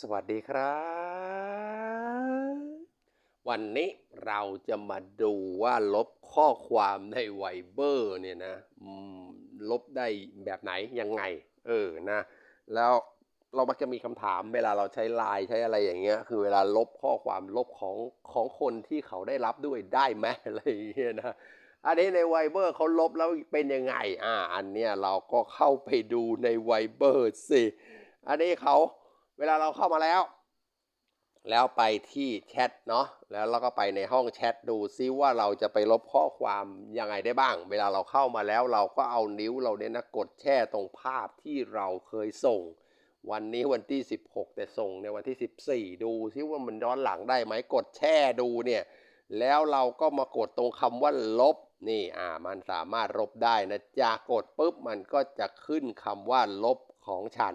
สวัสดีครับ วันนี้เราจะมาดูว่าลบข้อความในไวเบอร์เนี่ยนะลบได้แบบไหนยังไง เออนะแล้วเรามักจะมีคำถามเวลาเราใช้ไลน์ใช้อะไรอย่างเงี้ย คือเวลาลบข้อความลบของของคนที่เขาได้รับด้วยได้ไหมอะไรอย่างเงี้ยนะอันนี้ในไวเบอร์เขาลบแล้วเป็นยังไง อ่า อันเนี้ยเราก็เข้าไปดูในไวเบอร์สิ อันนี้เขา เวลาเราเข้ามาแล้ว แล้วไปที่แชทเนาะแล้วเราก็ไปในห้องแชทดูซิว่าเราจะไปลบข้อความยังไงได้บ้าง เวลาเราเข้ามาแล้วเราก็เอานิ้วเราเนี่ยนะกดแช่ตรงภาพที่เราเคยส่ง วันนี้วันที่ 16 แต่ส่งในวันที่ 14 ดูซิว่ามันย้อนหลังได้ไหมกดแช่ดูเนี่ยแล้วเราก็มากดตรงคำว่าลบนี่อ่ามันสามารถลบได้นะจ๊ะกดปุ๊บมันก็จะขึ้นคำว่าลบของฉัน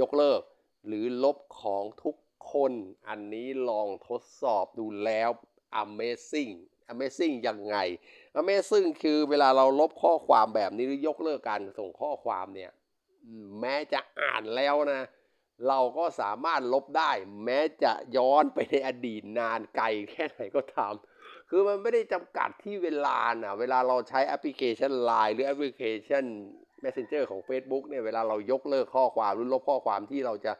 ยกเลิก หรือลบของทุกคนอันนี้ลองทดสอบดูแล้ว amazing amazing ยังไง amazing คือเวลาเราลบข้อความแบบนี้หรือยกเลิกการส่งข้อความเนี่ย แม้จะอ่านแล้วนะ เราก็สามารถลบได้ แม้จะย้อนไปในอดีตนานไกลแค่ไหนก็ตามคือมันไม่ได้จำกัดที่เวลานะเวลาเราใช้แอปพลิเคชัน Line หรือแอปพลิเคชัน Messenger ของ Facebook เนี่ยเวลาเรายกเลิกข้อความหรือลบข้อความที่เราจะ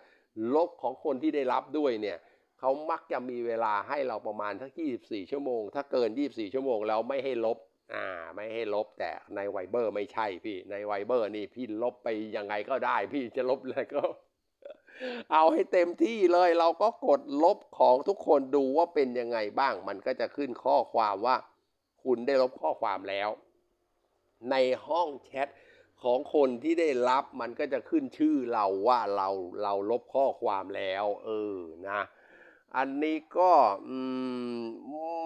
ลบของคนที่ได้รับด้วยเนี่ยเขามักจะมีเวลาให้เราประมาณทัก 24 ชั่วโมง ถ้าเกิน 24 ชั่วโมงแล้วไม่ให้ลบอ่าไม่ให้ลบแต่ในไวเบอร์ไม่ใช่พี่ในไวเบอร์นี่พี่ลบไปยังไงก็ได้ พี่จะลบอะไรก็ เอาให้เต็มที่เลยเราก็กดลบของทุกคนดูว่าเป็นยังไงบ้าง มันก็จะขึ้นข้อความว่า คุณได้ลบข้อความแล้ว ในห้องแชท ของคนที่ได้รับมันก็จะขึ้นชื่อเราว่าเราเราลบข้อความแล้ว เออนะ อันนี้ก็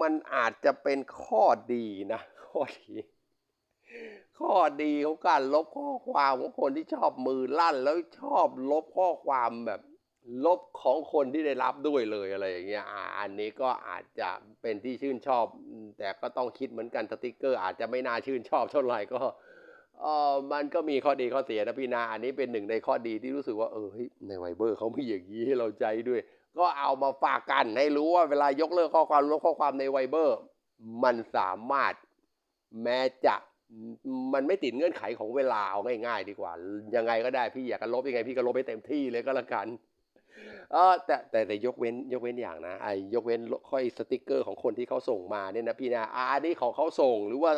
มันอาจจะเป็นข้อดีนะ ข้อดี ข้อดีของการลบข้อความของคนที่ชอบมือลั่น แล้วชอบลบข้อความแบบ ลบของคนที่ได้รับด้วยเลยอะไรอย่างเงี้ยอ่าอันนี้ก็อาจจะเป็นที่ชื่นชอบ แต่ก็ต้องคิดเหมือนกันสติกเกอร์ อาจจะไม่น่าชื่นชอบเท่าไหร่ก็ เออมันก็มีข้อดีข้อเสียนะพี่นา อันนี้เป็นหนึ่งในข้อดีที่รู้สึกว่าเออในไวเบอร์เขามีอย่างนี้ให้เราใจด้วย ก็เอามาฝากกันให้รู้ว่าเวลายกเลิกข้อความลบข้อความในไวเบอร์ มันสามารถแม้จะมันไม่ติดเงื่อนไขของเวลาเอาง่ายๆดีกว่า ยังไงก็ได้พี่อยากจะลบยังไงพี่ก็ลบไปเต็มที่เลยก็แล้วกัน เออแต่แต่แต่ยกเว้นยกเว้นอย่างนะไอ้ยกเว้นค่อยสติกเกอร์ของคนที่เขาส่งมาเนี่ยนะพี่นะอาอันนี้ของเขาส่งหรือว่า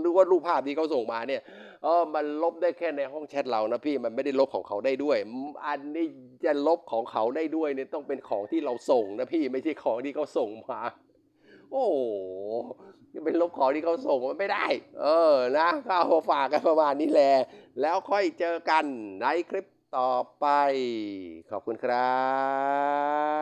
หรือว่ารูปภาพที่เขาส่งมาเนี่ยเออมันลบได้แค่ในห้องแชทเรานะพี่มันไม่ได้ลบของเขาได้ด้วย อันนี้จะลบของเขาได้ด้วยเนี่ยต้องเป็นของที่เราส่งนะพี่ไม่ใช่ของที่เขาส่งมา โอ้โหจะเป็นลบของที่เขาส่งมันไม่ได้ เออนะก็เอาฝากกันประมาณนี้แหละแล้วค่อยเจอกันในคลิป ต่อไป ขอบคุณครับ